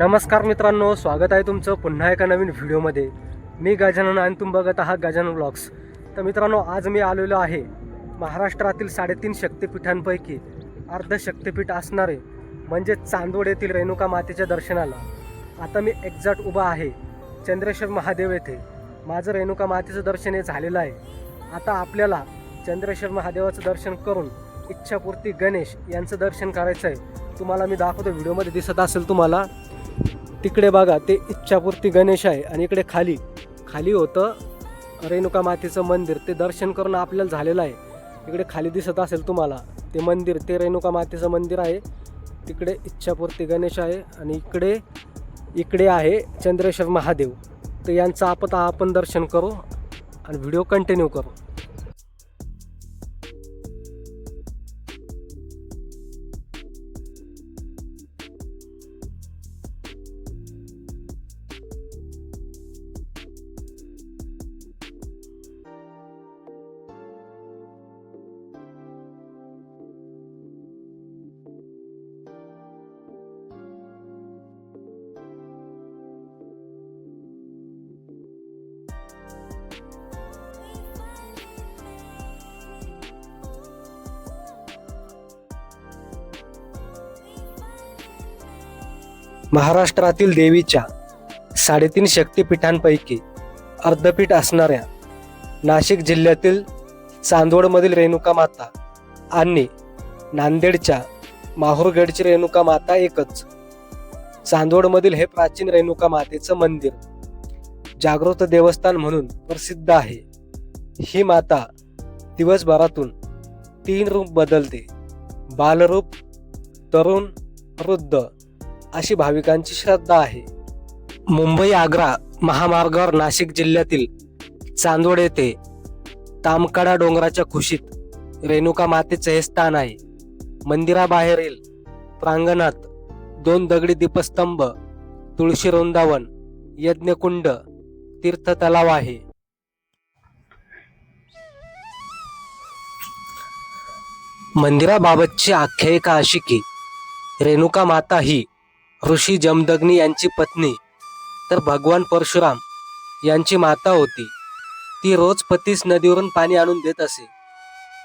नमस्कार मित्रांनो स्वागत आहे तुमचं पुन्हा एका नवीन व्हिडिओमध्ये. मी गजानन आणि तुम्ही बघत आहात गजानन ब्लॉग्स. तर मित्रांनो आज मी आलेलो आहे महाराष्ट्रातील साडेतीन शक्तिपीठांपैकी अर्ध शक्तिपीठ असणारे म्हणजे चांदोड येथील रेणुका मातेच्या दर्शनाला. आता मी एक्झॅक्ट उभा आहे चंद्रेश्वर महादेव येथे. माझं रेणुका मातेचं दर्शन हे झालेलं आहे. आता आपल्याला चंद्रेश्वर महादेवाचं दर्शन करून इच्छापूर्ती गणेश यांचं दर्शन करायचं आहे तुम्हाला मी दाखवतो व्हिडिओमध्ये दिसत असेल तुम्हाला. तिकडे बघा ते इच्छापूर्ती गणेश आहे आणि इकडे खाली. खाली होतं रेणुका मातेचं मंदिर. ते दर्शन करून आपल्याला झालेलं आहे. इकडे खाली दिसत असेल तुम्हाला ते मंदिर ते रेणुका मातेचं मंदिर आहे. तिकडे इच्छापूर्ती गणेश आहे आणि इकडे इकडे आहे चंद्रेश्वर महादेव. तर यांचं आपण आपण दर्शन करू आणि व्हिडिओ कंटिन्यू करू. महाराष्ट्रातील देवीच्या साडेतीन शक्तिपीठांपैकी अर्धपीठ असणाऱ्या नाशिक जिल्ह्यातील चांदवडमधील रेणुका माता आणि नांदेडच्या माहूरगडची रेणुका माता एकच. चांदवडमधील हे प्राचीन रेणुका मातेचं मंदिर जागृत देवस्थान म्हणून प्रसिद्ध आहे. ही माता दिवसभरातून तीन रूप बदलते. बालरूप तरुण वृद्ध अशी भाविकांची श्रद्धा आहे. मुंबई आग्रा महामार्गावर नाशिक जिल्ह्यातील चांदोड येथे तामकडा डोंगराच्या खुशीत रेणुका मातेचे हे स्थान आहे. मंदिराबाहेरील प्रांगणात दोन दगडी दीपस्तंभ तुळशी वृंदावन यज्ञकुंड तीर्थ तलाव आहे. मंदिराबाबतची आख्यायिका अशी की रेणुका माता ही ऋषी जमदग्नी यांची पत्नी तर भगवान परशुराम यांची माता होती. ती रोज पतीस नदीवरून पाणी आणून देत असे.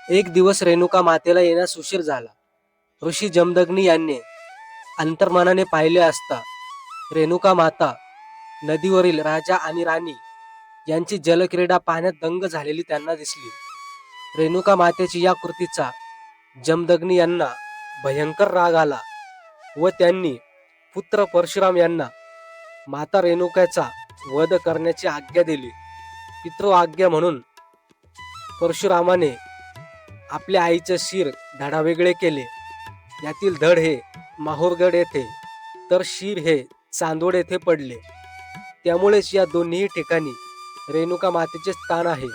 एक दिवस रेणुका मातेला येण्यास उशीर झाला. ऋषी जमदग्नी यांनी अंतर्मनाने पाहिले असता रेणुका माता नदीवरील राजा आणि राणी यांची जलक्रीडा पाहण्यात दंग झालेली त्यांना दिसली. रेणुका मातेची या कृतीचा जमदग्नी यांना भयंकर राग आला व त्यांनी पुत्र परशुराम यांना माता रेणुकाचा वध करण्याची आज्ञा दिली. पितृ आज्ञा म्हणून परशुरामाने आपल्या आईचे शिर धडावेगळे केले. यातील धड हे माहूरगड येथे तर शिर हे चांदोड येथे पडले. त्यामुळेच या दोन्ही ठिकाणी रेणुका मातेचे स्थान आहे.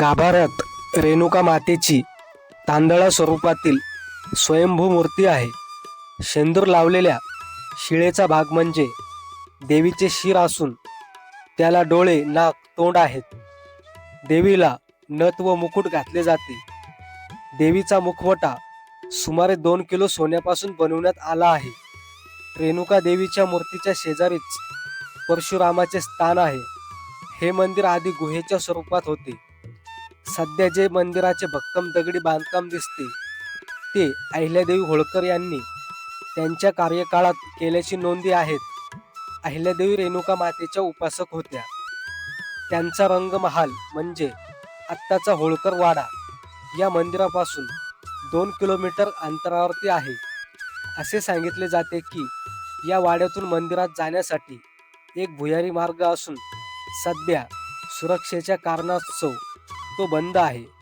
गाभाऱ्यात रेणुका मातेची तांदळा स्वरूपातील स्वयंभू मूर्ती आहे. शेंदूर लावलेल्या शिळेचा भाग म्हणजे देवीचे शिर असून त्याला डोळे नाक तोंड आहेत. देवीला नथ व मुकुट घातले जाते. देवीचा मुखवटा सुमारे दोन किलो सोन्यापासून बनवण्यात आला आहे. रेणुका देवीच्या मूर्तीच्या शेजारीच परशुरामाचे स्थान आहे. हे मंदिर आधी गुहेच्या स्वरूपात होते. सध्या जे मंदिराचे भक्कम दगडी बांधकाम दिसते ते अहिल्यादेवी होळकर यांनी त्यांच्या कार्यकाळात केल्याची नोंदी आहेत. अहिल्यादेवी रेणुका मातेच्या उपासक होत्या. त्यांचा रंगमहाल म्हणजे आत्ताचा होळकर वाडा. या मंदिरापासून दोन किलोमीटर अंतरावरती आहे. असे सांगितले जाते की या वाड्यातून मंदिरात जाण्यासाठी एक भुयारी मार्ग असून सध्या सुरक्षेच्या कारणास्तव तो बंद आहे.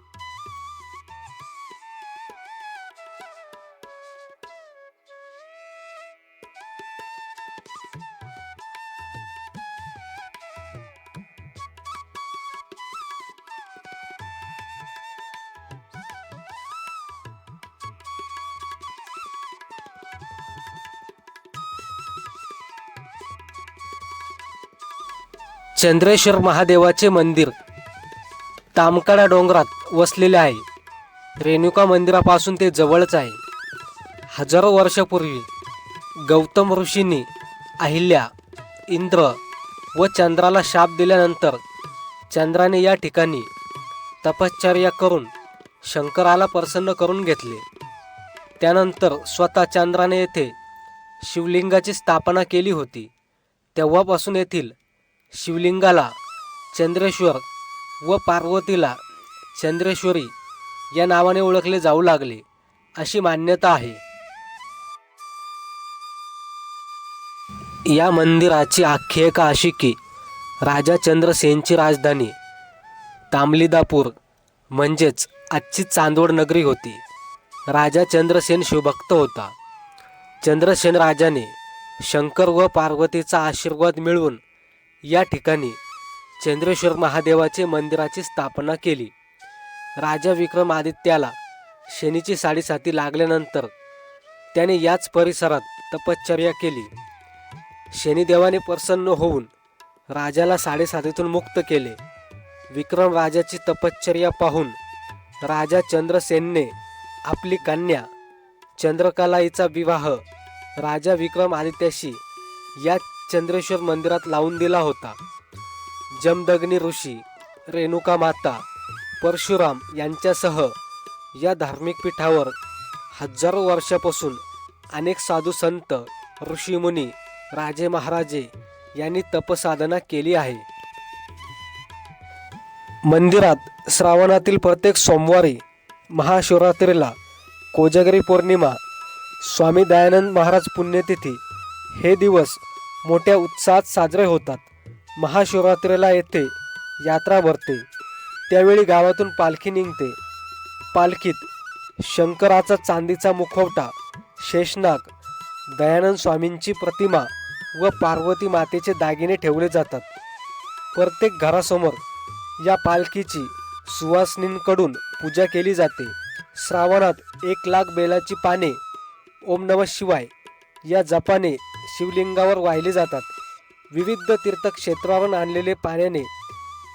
चंद्रेश्वर महादेवाचे मंदिर. तामकडा डोंगरात वसलेले आहे. रेणुका मंदिरापासून ते जवळच आहे. हजारो वर्षापूर्वी गौतम ऋषींनी अहिल्या इंद्र व चंद्राला शाप दिल्यानंतर चंद्राने या ठिकाणी तपश्चर्या करून शंकराला प्रसन्न करून घेतले. त्यानंतर स्वतः चंद्राने येथे शिवलिंगाची स्थापना केली होती. तेव्हापासून येथील शिवलिंगाला चंद्रेश्वर व पार्वतीला चंद्रेश्वरी या नावाने ओळखले जाऊ लागले अशी मान्यता आहे. या मंदिराची आख्यायिका अशी की राजा चंद्रसेनची राजधानी तामलिदापूर म्हणजेच आजची चांदवड नगरी होती. राजा चंद्रसेन शिवभक्त होता. चंद्रसेन राजाने शंकर व पार्वतीचा आशीर्वाद मिळवून या ठिकाणी चंद्रेश्वर महादेवाचे मंदिराची स्थापना केली. राजा विक्रमादित्याला शनीची साडेसाती लागल्यानंतर त्याने याच परिसरात तपश्चर्या केली. शनिदेवाने प्रसन्न होऊन राजाला साडेसातीतून मुक्त केले. विक्रम राजाची तपश्चर्या पाहून राजा चंद्रसेनने आपली कन्या चंद्रकलाईचा विवाह राजा विक्रमादित्याशी या चंद्रेश्वर मंदिरात लावून दिला होता. जमदग्नी ऋषी रेणुका माता परशुराम यांच्यासह या धार्मिक पीठावर हजारो वर्षापासून अनेक साधू संत ऋषीमुनी राजे महाराजे यांनी तपसाधना केली आहे. मंदिरात श्रावणातील प्रत्येक सोमवारी महाशिवरात्रीला कोजागरी पौर्णिमा स्वामी दयानंद महाराज पुण्यतिथी हे दिवस मोठ्या उत्साहात साजरे होतात. महाशिवरात्रीला येथे यात्रा भरते. त्यावेळी गावातून पालखी निघते. पालखीत शंकराचा चांदीचा मुखवटा शेषनाग दयानंद स्वामींची प्रतिमा व पार्वती मातेचे दागिने ठेवले जातात. प्रत्येक घरासमोर या पालखीची सुवासिनींकडून पूजा केली जाते. श्रावणात एक लाख बेलाची पाने ओम नम शिवाय या जपाने शिवलिंगावर वाहिले जातात. विविध तीर्थक्षेत्रावरून आणलेले पाण्याने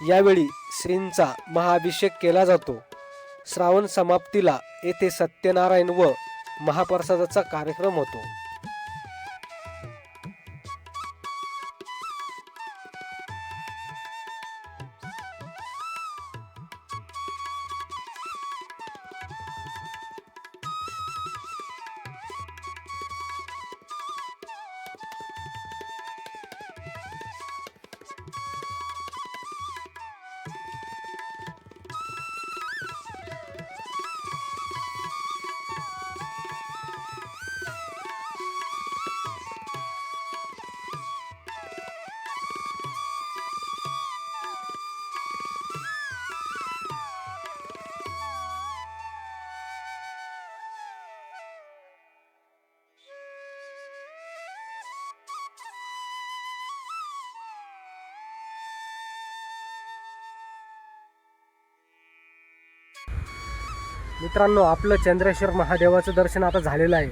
यावेळी श्रींचा महाअभिषेक केला जातो. श्रावण समाप्तीला येथे सत्यनारायण व महाप्रसादाचा कार्यक्रम होतो. मित्रांनो आपलं चंद्रेश्वर महादेवाचं दर्शन आता झालेलं आहे.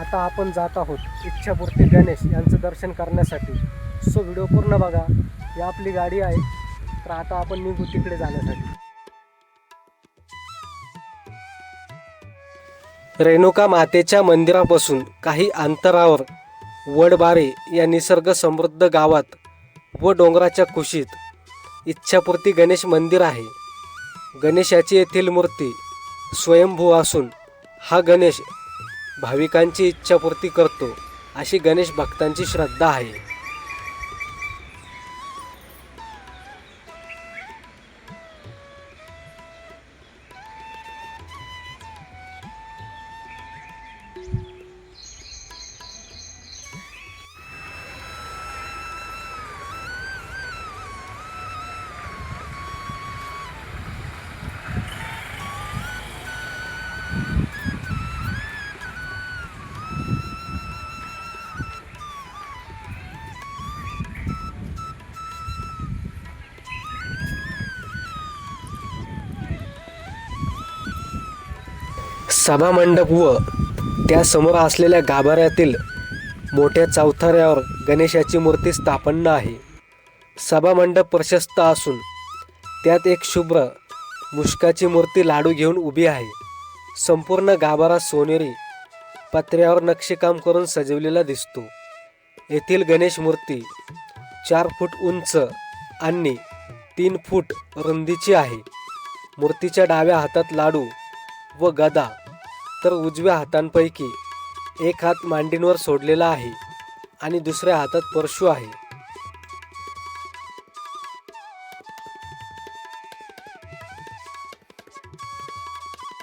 आता आपण जात आहोत इच्छापूर्ती गणेश यांचं दर्शन करण्यासाठी. सो व्हिडिओ पूर्ण बघा. ही आपली गाडी आहे. तर आता आपण निघू तिकडे जाण्यासाठी. रेणुका मातेच्या मंदिरापासून काही अंतरावर वडबारे या निसर्ग समृद्ध गावात व डोंगराच्या कुशीत इच्छापूर्ती गणेश मंदिर आहे. गणेशाची येथील मूर्ती स्वयंभू असून हा गणेश भाविकांची इच्छापूर्ती करतो अशी गणेश भक्तांची श्रद्धा आहे. सभामंडप व त्यासमोर असलेल्या गाभाऱ्यातील मोठ्या चौथाऱ्यावर गणेशाची मूर्ती स्थापन्न आहे. सभामंडप प्रशस्त असून त्यात एक शुभ्र मुष्काची मूर्ती लाडू घेऊन उभी आहे. संपूर्ण गाभारा सोनेरी पत्र्यावर नक्षीकाम करून सजवलेला दिसतो. येथील गणेश मूर्ती चार फूट उंच आणि तीन फूट रुंदीची आहे. मूर्तीच्या डाव्या हातात लाडू व गदा तर उजव्या हातांपैकी एक हात मांडींवर सोडलेला आहे आणि दुसऱ्या हातात परशू आहे.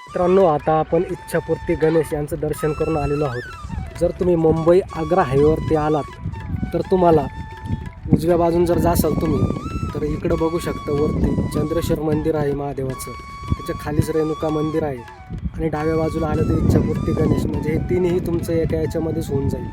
मित्रांनो आता आपण इच्छापूर्ती गणेश यांचं दर्शन करून आलेलो आहोत. जर तुम्ही मुंबई आग्रा हायवेवरती आलात तर तुम्हाला उजव्या बाजून जर जासाल तुम्ही तर इकडं बघू शकता वरती चंद्रेश्वर मंदिर आहे महादेवाचं. त्याच्या खालीच रेणुका मंदिर आहे. आणि डाव्या बाजूला आलं तर इच्छापूर्ती गणेश. म्हणजे हे तीनही तुमचं एका याच्यामध्येच होऊन जाईल.